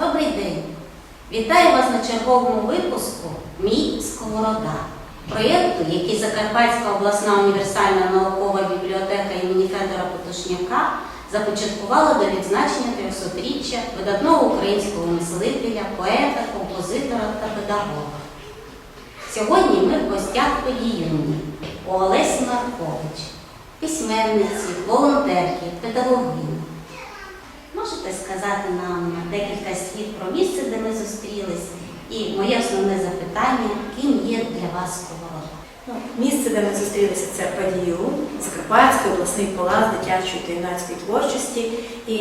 Добрий день! Вітаю вас на черговому випуску Мій Сковорода проєкту, який Закарпатська обласна універсальна наукова бібліотека імені Федора Потушняка започаткувала до відзначення 300-річчя видатного українського мислителя, поета, композитора та педагога. Сьогодні ми в гостях подіюнні у Олесі Маркович, письменниці, волонтерки, педагогині. Можете сказати нам декілька слів про місце, де ми зустрілись? І моє основне запитання, ким є для вас сковорода? Ну, Місце, де ми зустрілися, це Падію, Закарпатський обласний палац дитячої та юнацької творчості. І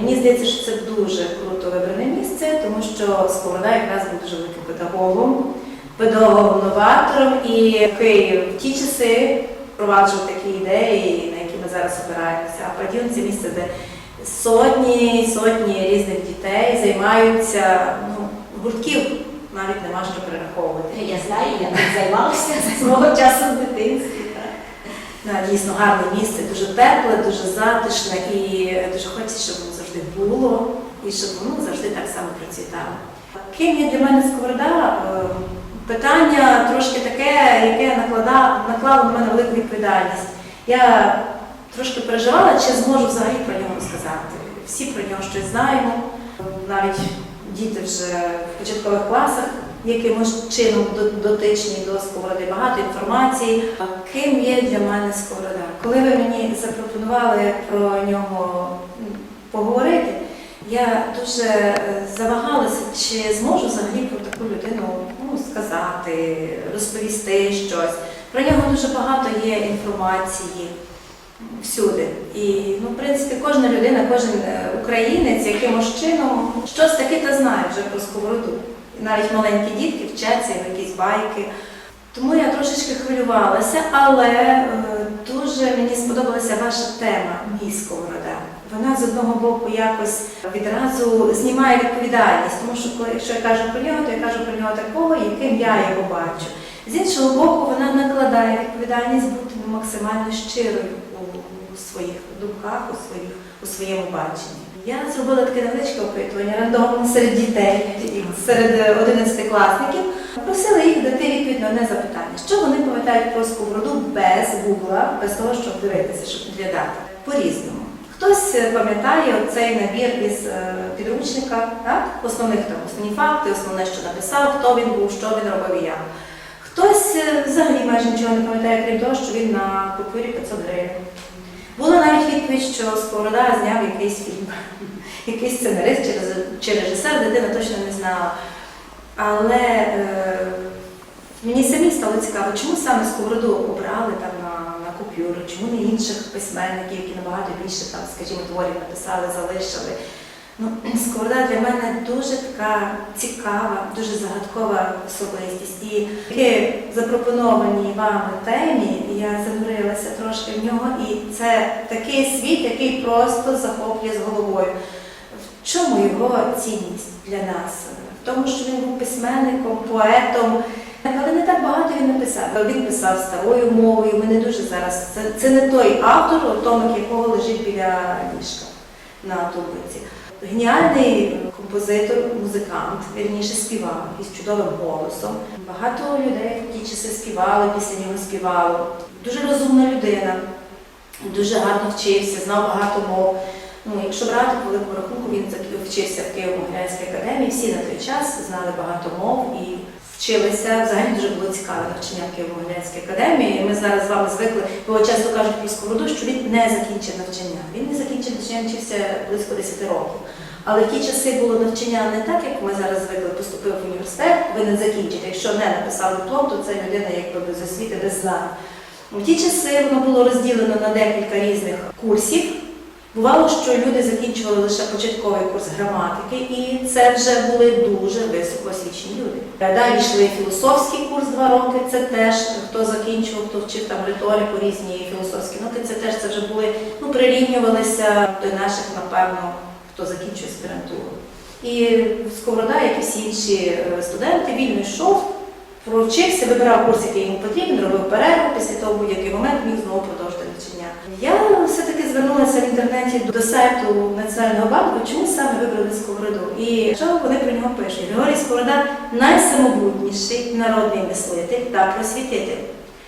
мені здається, що це дуже круто вибране місце, тому що Сковорода якраз був дуже великим педагогом, педагогом-новатором, і який в ті часи впроваджував такі ідеї, на які ми зараз опираємося. А Падіюн це місце, де сотні сотні різних дітей займаються ну, гуртків. Навіть не можна перераховувати. Я знаю, я ним займалася свого часу в дитинстві. так. Дійсно гарне місце, дуже тепле, дуже затишне і дуже хочеться, щоб воно завжди було і щоб воно завжди так само процвітало. Ким є для мене сковорода? Е, Питання трошки таке, яке наклада, наклало на мене велику відповідальність. Я трошки переживала, чи зможу взагалі про нього сказати. Всі про нього щось знаємо, навіть діти вже в початкових класах якимось чином до- дотичні до сковороди, багато інформації. Ким є для мене сковорода? Коли ви мені запропонували про нього поговорити, я дуже е, завагалася, чи зможу взагалі про таку людину ну, сказати, розповісти щось. Про нього дуже багато є інформації всюди. І, ну, в принципі, кожна людина, кожен е, українець якимось чином щось таке та знає вже про сковороду. І навіть маленькі дітки вчаться в якісь байки. Тому я трошечки хвилювалася, але е, дуже мені сподобалася ваша тема мій сковорода. Вона з одного боку якось відразу знімає відповідальність, тому що коли якщо я кажу про нього, то я кажу про нього такого, яким я його бачу. З іншого боку, вона накладає відповідальність бути максимально щирою у своїх думках, у, своїх, у своєму баченні. Я зробила таке невеличке опитування рандомно серед дітей, серед 11-класників. Просила їх дати відповідь на одне запитання. Що вони пам'ятають про сковороду без гугла, без того, щоб дивитися, щоб підглядати? По-різному. Хтось е, пам'ятає цей набір із е, підручника, так? основних там основні факти, основне, що написав, хто він був, що він робив і як. Хтось е, взагалі майже нічого не пам'ятає, крім того, що він на купюрі 500 гривень. Була що Сковорода зняв якийсь фільм, якийсь сценарист чи режисер, дитина точно не знала. Але е, мені самі стало цікаво, чому саме Сковороду обрали там на, на купюру, чому не інших письменників, які набагато більше там, скажімо, творів написали, залишили. Ну, Сковорода для мене дуже така цікава, дуже загадкова особистість. І такі запропонованій вами темі я занурилася трошки в нього, і це такий світ, який просто захоплює з головою. В чому його цінність для нас? В тому, що він був письменником, поетом. Але не так багато він написав. Він писав старою мовою. Ми не дуже зараз. Це, це не той автор, томик якого лежить біля ліжка на тумбиці. Геніальний композитор, музикант, вірніше співав із чудовим голосом. Багато людей в ті часи співали, після нього співало. Дуже розумна людина, дуже гарно вчився, знав багато мов. Ну, якщо брати по великому рахунку, він вчився в Києво-Могилянській академії, всі на той час знали багато мов і вчилися. Взагалі дуже було цікаве навчання в Києво-Могилянській академії. Ми зараз з вами звикли, бо часто кажуть про Сковороду, що він не закінчив навчання. Він не закінчив навчання, вчився близько 10 років. Але в ті часи було навчання не так, як ми зараз звикли, поступив в університет, повинен закінчити. Якщо не написав диплом, то це людина якби без освіти, без знань. В ті часи воно було розділено на декілька різних курсів. Бувало, що люди закінчували лише початковий курс граматики, і це вже були дуже високоосвічені люди. Далі йшли філософський курс два роки. Це теж хто закінчував, хто вчив там риторику, різні філософські науки. Це теж це вже були ну прирівнювалися до наших, напевно, хто закінчує аспірантуру. І Сковорода, як і всі інші е, студенти, вільно йшов, провчився, вибирав курс, який йому потрібен, робив перерву, після того будь-який момент міг знову продовжити навчання. Я все-таки звернулася в інтернеті до сайту Національного банку, чому саме вибрали сковороду. І що вони про нього пишуть? Григорій Сковорода найсамобутніший народний мислитель та просвітитель,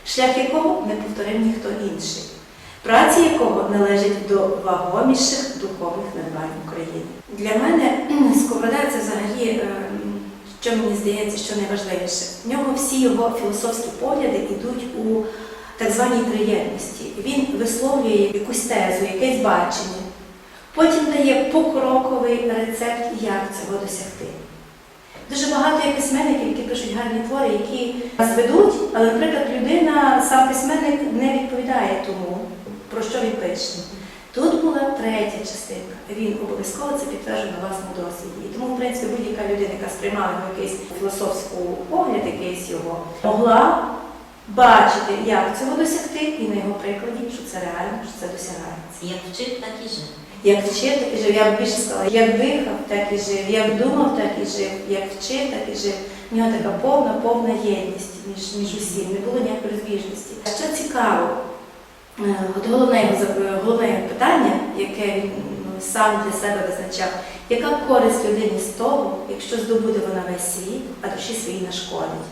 шлях якого не повторив ніхто інший, праці якого належить до вагоміших духовних надбань України. Для мене Сковорода це взагалі, е, що мені здається, що найважливіше. В нього всі його філософські погляди йдуть у так званій триєдності. Він висловлює якусь тезу, якесь бачення, потім дає покроковий рецепт, як цього досягти. Дуже багато є письменників, які пишуть гарні твори, які зведуть, але, наприклад, людина, сам письменник не відповідає тому, про що він пише. Тут була третя частинка. Він обов'язково це підтверджує на власному досвіді. І тому, в принципі, будь-яка людина, яка сприймала якийсь філософський погляд, якийсь його, могла бачити, як цього досягти, і на його прикладі, що це реально, що це досягається. Як вчив, так і жив. Як вчив, так і жив. Я б більше сказала, як дихав, так і жив, як думав, так і жив, як вчив, так і жив. У нього така повна, повна єдність між, між усім, не було ніякої розбіжності. Що цікаво, е, от головне головне питання, яке він ну, сам для себе визначав, яка користь людині з того, якщо здобуде вона весь світ, а душі своїй нашкодить?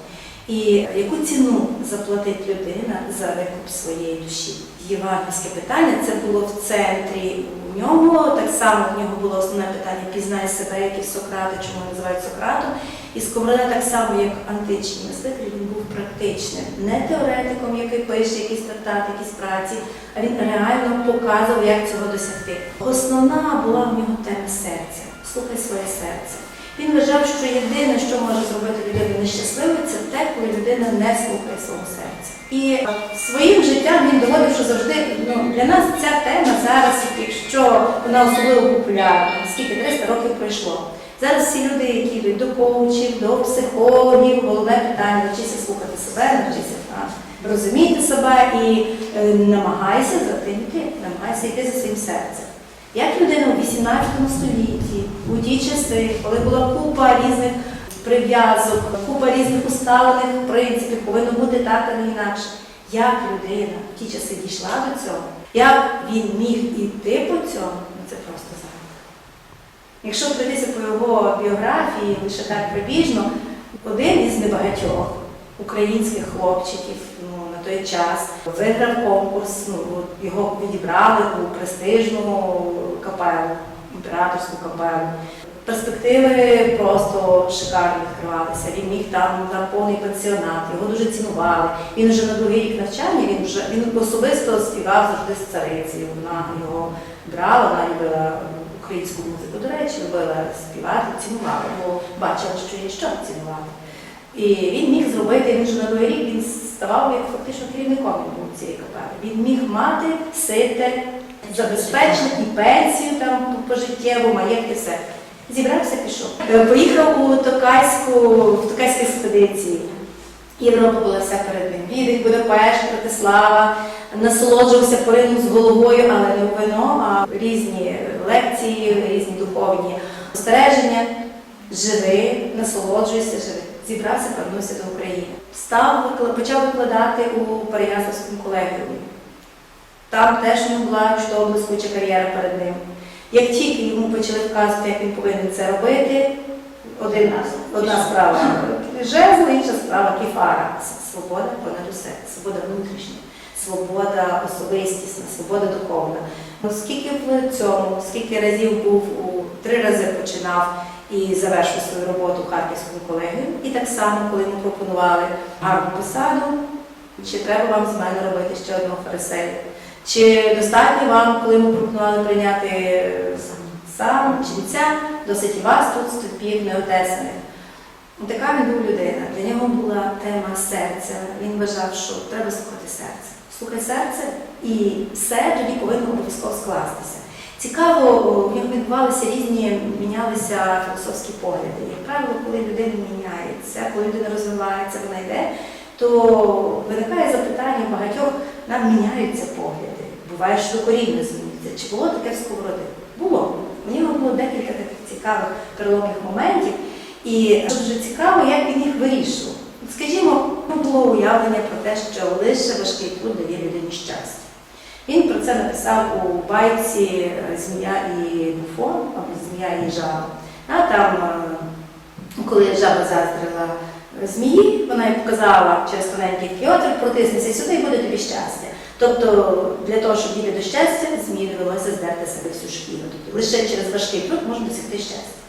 І яку ціну заплатить людина за викуп своєї душі? Євангельське питання це було в центрі у нього. Так само в нього було основне питання пізнай себе, як і Сократа, чому називають Сократом. І Сковорода так само, як античний мислитель, він був практичним, не теоретиком, який пише якісь трактати, якісь праці, а він реально показував, як цього досягти. Основна була в нього тема серця. Слухай своє серце. Він вважав, що єдине, що може зробити людину нещасливою, це те, коли людина не слухає свого серця. І своїм життям він доводив, що завжди ну, для нас ця тема зараз, якщо вона особливо популярна, скільки 300 років пройшло. Зараз всі люди, які йдуть до коучів, до психологів, головне питання навчися слухати себе, навчися розуміти себе і е, намагайся за тим намагайся йти за своїм серцем. Як людина у 18 столітті, у ті часи, коли була купа різних прив'язок, купа різних усталених принципів, повинно бути так, а не інакше. Як людина в ті часи дійшла до цього, як він міг іти по цьому, ну це просто загадка. Якщо пройтися по його біографії, лише так прибіжно, один із небагатьох українських хлопчиків той час виграв конкурс, ну, його відібрали у престижну капелу, імператорську капелу. Перспективи просто шикарно відкривалися. Він міг там на повний пансіонат, його дуже цінували. Він вже на другий рік навчання, він вже він особисто співав завжди з царицею. Вона його брала, вона любила українську музику. До речі, любила співати, цінувала, бо бачила, що є що цінувати. І він міг зробити, він вже на другий рік він ставав як фактично керівником був цієї капели. Він міг мати, сити, забезпечити і пенсію там пожиттєву, маєтки, все. Зібрався, пішов. Е, Поїхав у Токайську, в Токайські експедиції. Європа була вся перед ним. Відень, Будапешт, Братислава, насолоджувався поринув з головою, але не вино, а різні лекції, різні духовні спостереження. Живи, насолоджуйся, живи. Зібрався, повернувся до України. Став, почав викладати у Переяславському колегіумі. Там теж у була чудова блискуча кар'єра перед ним. Як тільки йому почали вказувати, як він повинен це робити, один, одна справа жезл, інша справа кефара. Свобода понад усе, свобода внутрішня, свобода особистісна, свобода духовна. Ну, Скільки в цьому, скільки разів був у три рази починав і завершив свою роботу в Харківському колегію. І так само, коли йому пропонували гарну посаду, чи треба вам з мене робити ще одного фарисея? Чи достатньо вам, коли йому пропонували прийняти е, сам ченця, досить і вас тут ступів неотесаних? Така він був людина. Для нього була тема серця. Він вважав, що треба слухати серце. Слухай серце, і все тоді повинно обов'язково скластися. Цікаво, в нього відбувалися різні, мінялися філософські погляди. Як правило, коли людина міняється, коли людина розвивається, вона йде, то виникає запитання багатьох, нам міняються погляди. Буває, що докорінно змінюється. Чи було таке в сковороди? Було. У нього було декілька таких цікавих переломних моментів. І дуже цікаво, як він їх вирішував. Скажімо, було уявлення про те, що лише важкий труд дає людині щастя. Він про це написав у байці е, Змія і Буфон, або Змія і жаба. А там, е, коли жаба заздрила змії, вона їй показала через тоненький фіотр, протиснися сюди і буде тобі щастя. Тобто для того, щоб дійти до щастя, змії довелося здерти себе всю шкіру. Тобто лише через важкий труд можна досягти щастя.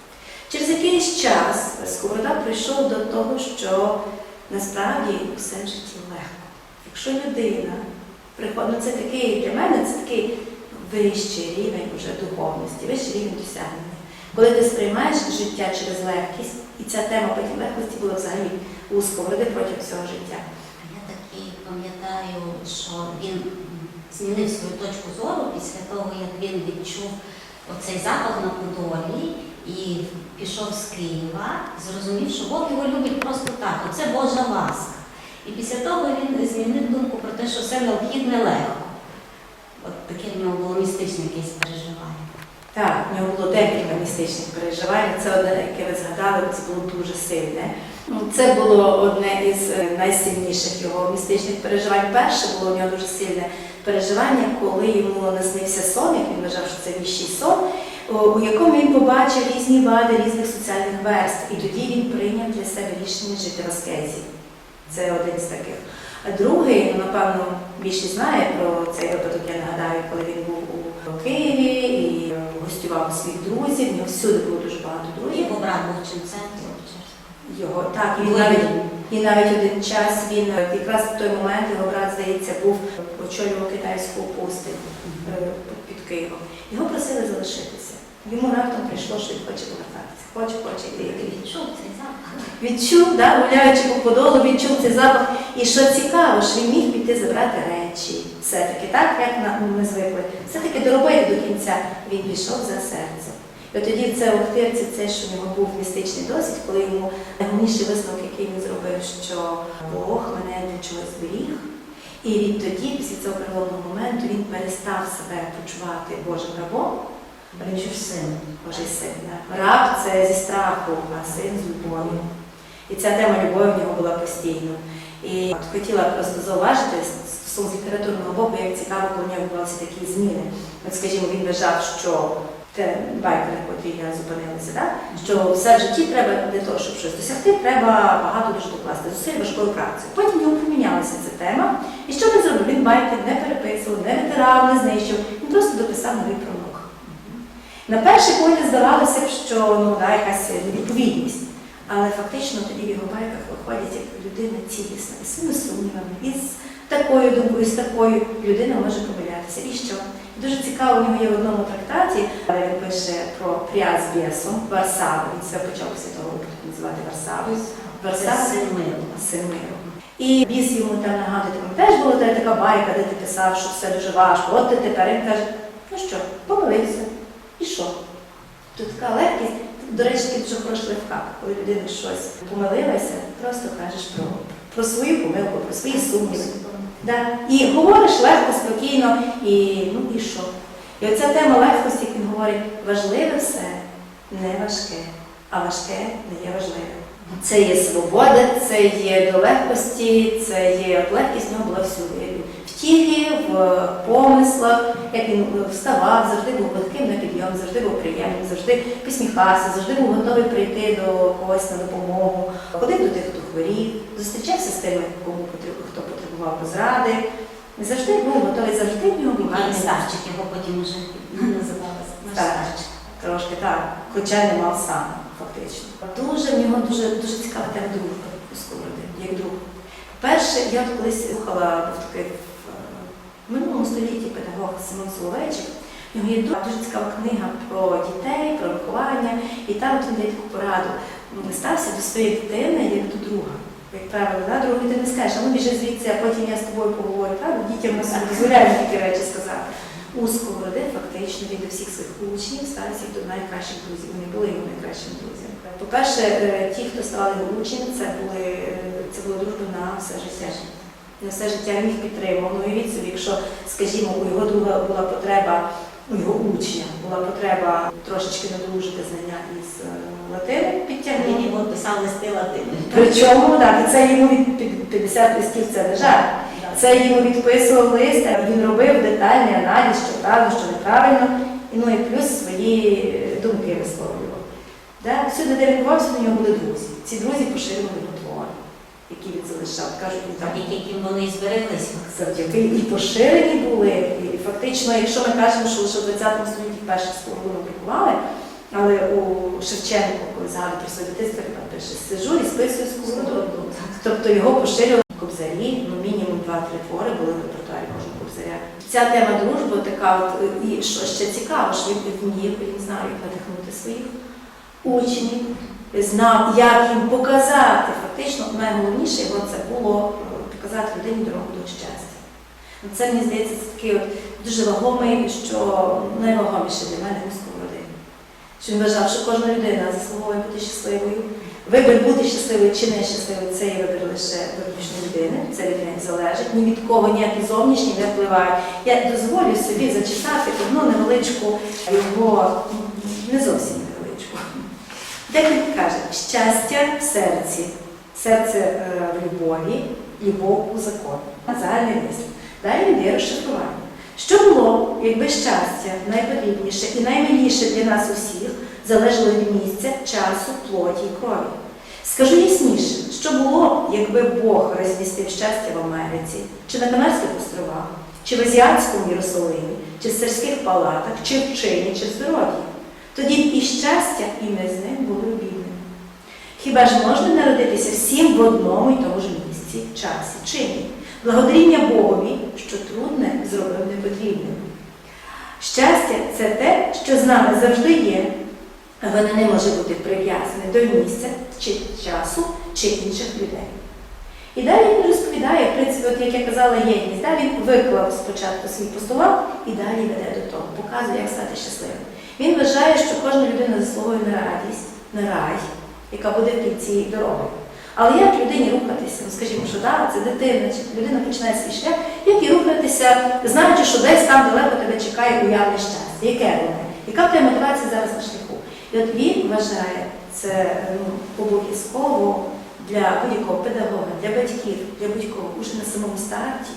Через якийсь час Сковорода прийшов до того, що насправді все в житті легко. Якщо людина ну це такий для мене це такий вищий рівень уже духовності, вищий рівень досягнення. Коли ти сприймаєш життя через легкість, і ця тема потім легкості була взагалі у Сковороди протягом всього життя. Я таки пам'ятаю, що він змінив свою точку зору після того, як він відчув оцей запах на Подолі і пішов з Києва, зрозумів, що Бог його любить просто так. Оце Божа ласка. І після того він змінив думку про те, що все необхідне легко. От таке в нього було містичне якесь переживання. Так, в нього було декілька містичних переживань. Це одне, яке ви згадали, це було дуже сильне. Ну, Це було одне із е, найсильніших його містичних переживань. Перше було у нього дуже сильне переживання, коли йому наснився сон, як він вважав, що це віщий сон, у якому він побачив різні вади різних соціальних верств. І тоді він прийняв для себе рішення жити в аскезі. Це один з таких. А другий, ну, напевно, більшість знає про цей випадок, я нагадаю, коли він був у Києві і е, гостював у своїх друзів. В нього всюди було дуже багато друзів. Його брат був ченцем. Його так, він навіть і навіть один час він е, якраз в той момент його брат, здається, був очолював китайську пустинь е, під Києвом. Його просили залишитися. Йому раптом прийшло, що він хоче повертатися. Хоче, хоче йти. йти. Відчув цей запах. Відчув, да, гуляючи по подолу, відчув цей запах. І що цікаво, що він міг піти забрати речі. Все-таки так, як ну, ми звикли. Все-таки доробити до кінця. Він пішов за серцем. І от тоді це Охтирці, це, що в нього був містичний досвід, коли йому найголовніший висновок, який він зробив, що Бог мене для чогось зберіг. І відтоді, після цього переломного моменту, він перестав себе почувати Божим рабом, Чув син. Божий син. да. Раб це зі страху, а син з любові. І ця тема любові в нього була постійно. І от хотіла просто зауважити стосовно літературного боку, як цікаво, коли в нього відбувалися такі зміни. От, скажімо, він вважав, що те байка, на котрій я зупинилася, да? що все в житті треба для того, щоб щось досягти, треба багато дуже докласти зусиль важкою працею. Потім нього помінялася ця тема. І що він зробив? Він байки не переписував, не витирав, не знищив. Він просто дописав новий пролог. На перший погляд здавалося б, що ну, да, якась невідповідність. Але фактично тоді в його байках виходять як людина цілісна, із своїми сумнівами, із такою думкою, з такою людина може помилятися. І що? Дуже цікаво, у нього є в одному трактаті, але він пише про пряз бєсом Варсаву. Він себе почав після того називати Варсавою. Син миру. син миру. І біс йому там нагадує, там теж була така байка, де ти писав, що все дуже важко. От ти тепер він каже, ну що, помилився. І що? Тут така легкість. До речі, ти дуже хороший лайфхак, коли людина щось помилилася, просто кажеш про, про свою помилку, про свої сумніви. Да. І говориш легко, спокійно, і ну і що? І оця тема легкості, як він говорить, важливе все не важке, а важке не є важливим. Це є свобода, це є до легкості, це є легкість в нього була всюди. В тілі, в помислах, як він вставав, завжди був легким на підйом, завжди був приємним, завжди посміхався, завжди був готовий прийти до когось на допомогу, ходив до тих, хто хворів, зустрічався з тими, кому хто потребував розради. Завжди був готовий, завжди в нього гарний старчик, його потім вже називалися. Так. Трошки так, хоча не мав сам, фактично. Дуже в нього дуже, дуже цікава тема дружби у Сковороди, як друг. Перше, я колись слухала, був такий в е, минулому столітті педагог Симон Соловейчик. В нього є дуже цікава книга про дітей, про виховання, і там він дає таку пораду. Ну, Стався до своєї дитини як до друга. Як правило, да? другу ти не скажеш, а ну біжи звідси, а потім я з тобою поговорю. Правда? Дітям дозволяємо такі речі сказати. У Сковороди фактично він до всіх своїх учнів ставився до найкращих друзів. Вони були його найкращими друзями. По-перше, е, ті, хто ставали його учнями, це були е, це була дружба на все життя. На все життя він їх підтримував. Ну уявіть собі, якщо, скажімо, у його друга була потреба, у його учня була потреба трошечки надружити знання із е, латини, Він підтягнути. його писав листи латиною. Причому, так, це йому від 50 листів це не жарт. Це йому відписував лист, він робив детальний аналіз, що правильно, що неправильно, і ну і плюс свої е, думки висловлював. Да? Всюди, де він бувався, у нього були друзі. Ці друзі поширювали його твори, які він залишав. Кажуть, він там яким вони і збереглися. завдяки і поширені були. І фактично, якщо ми кажемо, що лише в 20 столітті перші споруни друкували, але у Шевченко, коли згадує про своє дитинство, він пише сижу і списую сковороду. Тобто його поширювали кобзарі, два-три твори були в репертуарі кожного кобзаря. Ця тема дружби така, от, і що ще цікаво, що він вмів, він знав, як надихнути своїх учнів, знав, як їм показати. Фактично, найголовніше його це було е, показати людині дорогу до щастя. Ну, Це мені здається це такий от дуже вагомий, що найвагоміше для мене у сковороди. Що він вважав, що кожна людина заслуговує бути щасливою. Вибір бути щасливою чи не щасливою це є вибір лише виключно людини. Це від неї залежить. Ні від кого ніякі зовнішні не впливають. Я дозволю собі зачитати одну невеличку його, не зовсім невеличку. Де він каже, щастя в серці, серце е, в любові, любов у законі. Загальний лист. Далі йде розшифрування. Що було, якби щастя найпотрібніше і наймиліше для нас усіх залежало від місця, часу, плоті і крові? Скажу ясніше, що було, якби Бог розмістив щастя в Америці, чи на Канарських островах, чи в Азіатському Єрусалимі, чи в сирських палатах, чи в чині, чи в здоров'ї. Тоді б і щастя, і ми з ним були обідними. Хіба ж можна народитися всім в одному і тому ж місці, часі, чині? Благодаріння Богові, що трудне зробив непотрібним. Щастя це те, що з нами завжди є, а воно не може бути прив'язане до місця чи часу чи інших людей. І далі він розповідає, в принципі, от як я казала, єдність. Да? Він виклав спочатку свій постулат і далі веде до того, показує, як стати щасливим. Він вважає, що кожна людина заслуговує на радість, на рай, яка буде в кінці дороги. Але як людині рухатися? Ну, скажімо, що да, це дитина, чи людина починає свій шлях, як і рухатися, знаючи, що десь там далеко тебе чекає уявне щастя. Яке воно? Яка в тебе мотивація зараз на шляху? І от він вважає це ну, обов'язково для будь-якого педагога, для батьків, для будь-кого уже на самому старті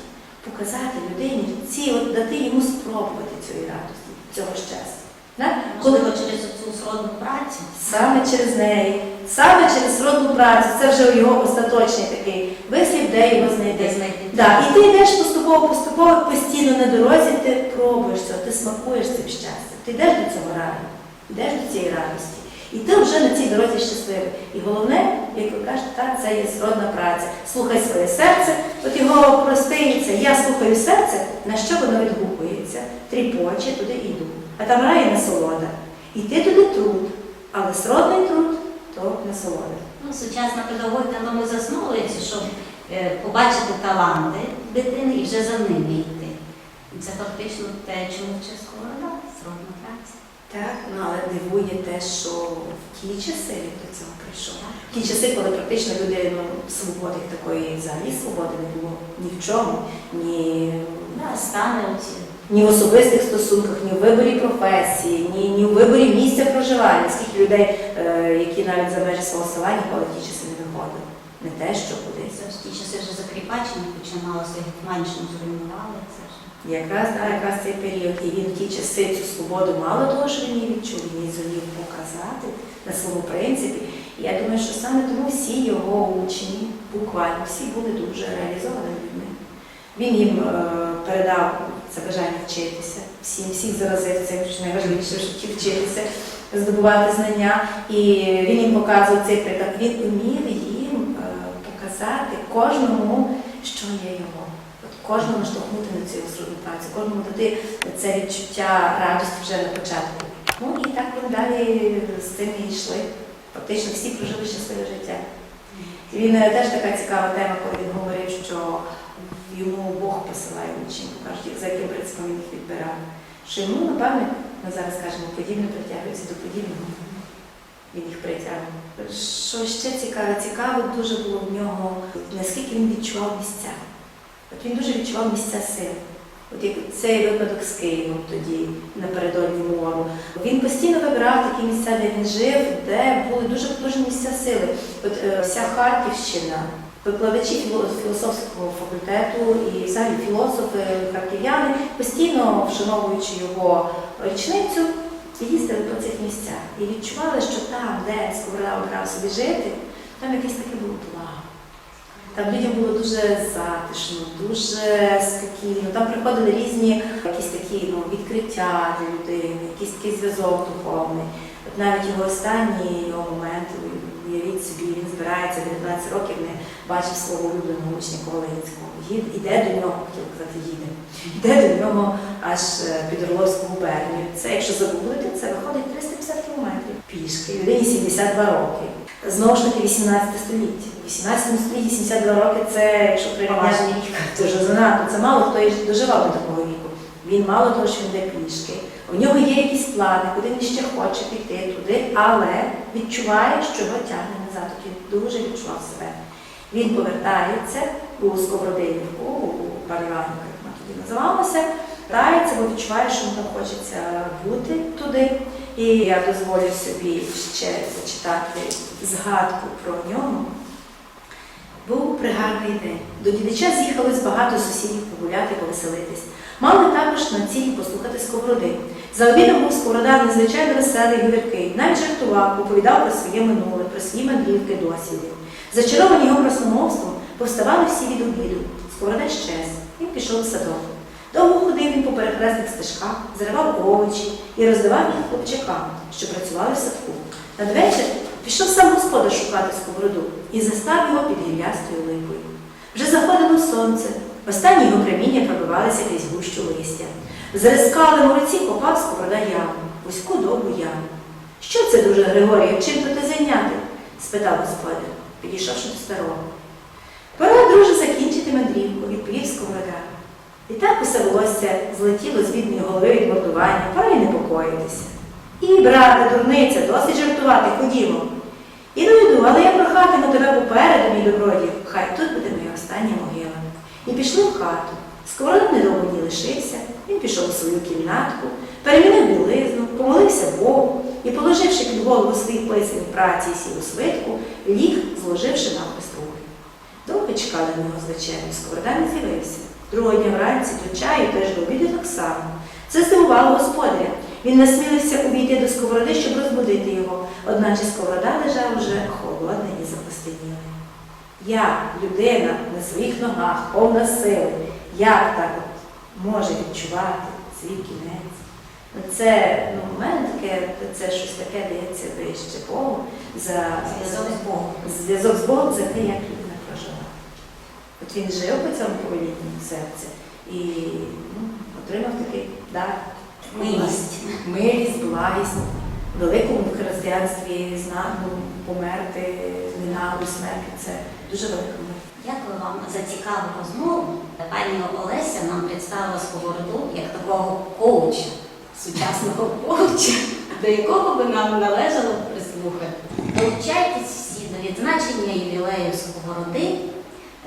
показати людині ці, от дати йому спробувати цієї радості, цього щастя. Да? Коли через цю сродну працю. Саме через неї, саме через родну працю, це вже його остаточний такий вислів, де його знайти. Да, і ти йдеш поступово, поступово, постійно на дорозі, ти пробуєш цього, ти смакуєш цим щастям, ти йдеш до цього раю, йдеш до цієї радості. І ти вже на цій дорозі щасливий. І головне, як ви кажете, так, це є сродна праця. Слухай своє серце, от його простий це я слухаю серце, на що воно відгукується, тріпоче, туди йду. А там рай і насолода. І ти туди труд, але сродний труд то насолода. Ну, сучасна педагогіка на тому засновується, щоб е, побачити таланти дитини і вже за ними йти. Це фактично те, чому вчить сковорода, сродна праця. Так, ну але дивує те, що в ті часи він до цього прийшов. В ті часи, коли практично люди ну, свободи такої взагалі свободи не було ні в чому, ні, Да, стане оці. Ні в особистих стосунках, ні в виборі професії, ні, ні в виборі місця проживання. Скільки людей, е, які навіть за межі свого села ніколи в ті часи не виходили. Не те, що кудись. Це ж ті часи вже закріпачення починалося, Гетьманщину зруйнували. Це ж. Якраз, да, якраз цей період, і він в ті часи цю свободу мало того, що він її відчув, він її зумів показати на своєму принципі. І я думаю, що саме тому всі його учні, буквально всі були дуже реалізованими людьми. Він їм е, передав це бажання вчитися, всім всіх заразив цим, найважливіше в житті вчитися, здобувати знання. І він їм показував цей приклад. Він умів їм е, показати кожному, що є його. От кожному наштовхнути на цю сродну працю, кожному дати це відчуття радості вже на початку. Ну і так вони далі з цим і йшли. Фактично всі прожили щасливе життя. Він е, теж така цікава тема, коли він що йому Бог посилає кажуть, за яким принципом він їх відбирав. Що йому, напевне, ми зараз кажемо, подібне притягується до подібного. Він їх притягнув. Що ще цікаве? Цікаво дуже було в нього, наскільки він відчував місця. От він дуже відчував місця сили. От як цей випадок з Києвом тоді, напередодні мору. Він постійно вибирав такі місця, де він жив, де були дуже потужні місця сили. От е, вся Харківщина, Викладачі філо- філософського факультету і взагалі філософи, харків'яни, постійно вшановуючи його річницю, їздили по цих місцях і відчували, що там, де Сковорода обрав собі жити, там якесь таке було благо. Там людям було дуже затишно, дуже спокійно. Там приходили різні якісь такі ну, відкриття для людини, якийсь такий зв'язок духовний. От навіть його останні його моменти, уявіть собі, він збирається 19 років, не бачив свого улюбленого учня Ковалинського. Їд- Іде до нього, хотів казати, їде. Йде до нього аж е, під Орловську губернію. Це, якщо загуглити, це виходить 350 кілометрів пішки. Людині 72 роки. Знову ж таки, 18 століття. У 18 столітті 72 роки це, якщо прирівняти, дуже занадто. Це мало хто доживав до такого віку. Він мало того, що він йде пішки. У нього є якісь плани, куди він ще хоче піти туди, але відчуває, що його тягне назад. Він дуже відчував себе. Він повертається у Сковородинівку, у Паріванівку, як ми тоді називалося, повертається, бо відчуває, що йому хочеться бути туди. І я дозволю собі ще зачитати згадку про нього. Був пригарний день. До дідича з'їхалось багато сусідів погуляти, повеселитись. Мали також на цілі послухати сковороди. За обідом був сковорода незвичайно веселий гіркий, навіть жартував, оповідав про своє минуле, про свої мандрівки досвіди. Зачаровані його красномовством, повставали всі від обіду. Сковорода щез. Він пішов у садок. Довго ходив він по перехресних стежках, зривав овочі і роздавав їх хлопчакам, що працювали в садку. Надвечір пішов сам господар шукати сковороду і застав його під гіллястою липою. Вже заходило сонце, останні його проміння пробивалися крізь гущу листя. Зрискали В руці попав сковорода яму, вузьку довгу яму. Що це дуже, Григорію, чим тут ти зайняти? спитав господар, підійшовши до старого. Пора, друже, закінчити мандрівку, відповів сковорода. І так усе волосся злетіло з бідної голови від мордування, пора й непокоїтися. І, брате, дурниця, досить жартувати, ходімо. І дойду, але я прохатиму тебе попереду, мій добродію, хай тут буде моя остання могила. І пішли в хату. Сковорода недовго ні лишився, він пішов у свою кімнатку, перемінив білизну, помолився Богу і, положивши під голову своїх плесень праці і сів у свитку, ліг, зложивши навхрест руки. Довго чекали на нього з вечерю, сковорода не з'явився. Другого дня вранці до чаю теж до обіду так само. Це здивувало господаря. Він насмілився увійти до сковороди, щоб розбудити його, одначе сковорода лежав уже холодна і запостеніла. Я, людина на своїх ногах, повна сили, як так от може відчувати свій кінець? Ну, Це ну, в мене таке, це щось таке дається вище Богу за Зв'язок з Богом. зв'язок з Богом за те, як людина прожила. От він жив по цьому повелінню серця і ну, отримав такий дар. Милість. Милість, благість, великому християнстві зна- ну, померти, ненависть, смерті це дуже велика. Дякую вам за цікаву розмову. Пані Олеся нам представила сковороду як такого коуча, сучасного коуча, до якого би нам належало прислухати. Долучайтесь всі до відзначення ювілею сковороди.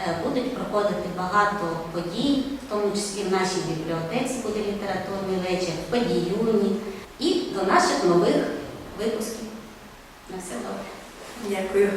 Е, Будуть проходити багато подій, в тому числі в нашій бібліотеці буде літературний вечір, подіюні і до наших нових випусків. На все добре. Дякую.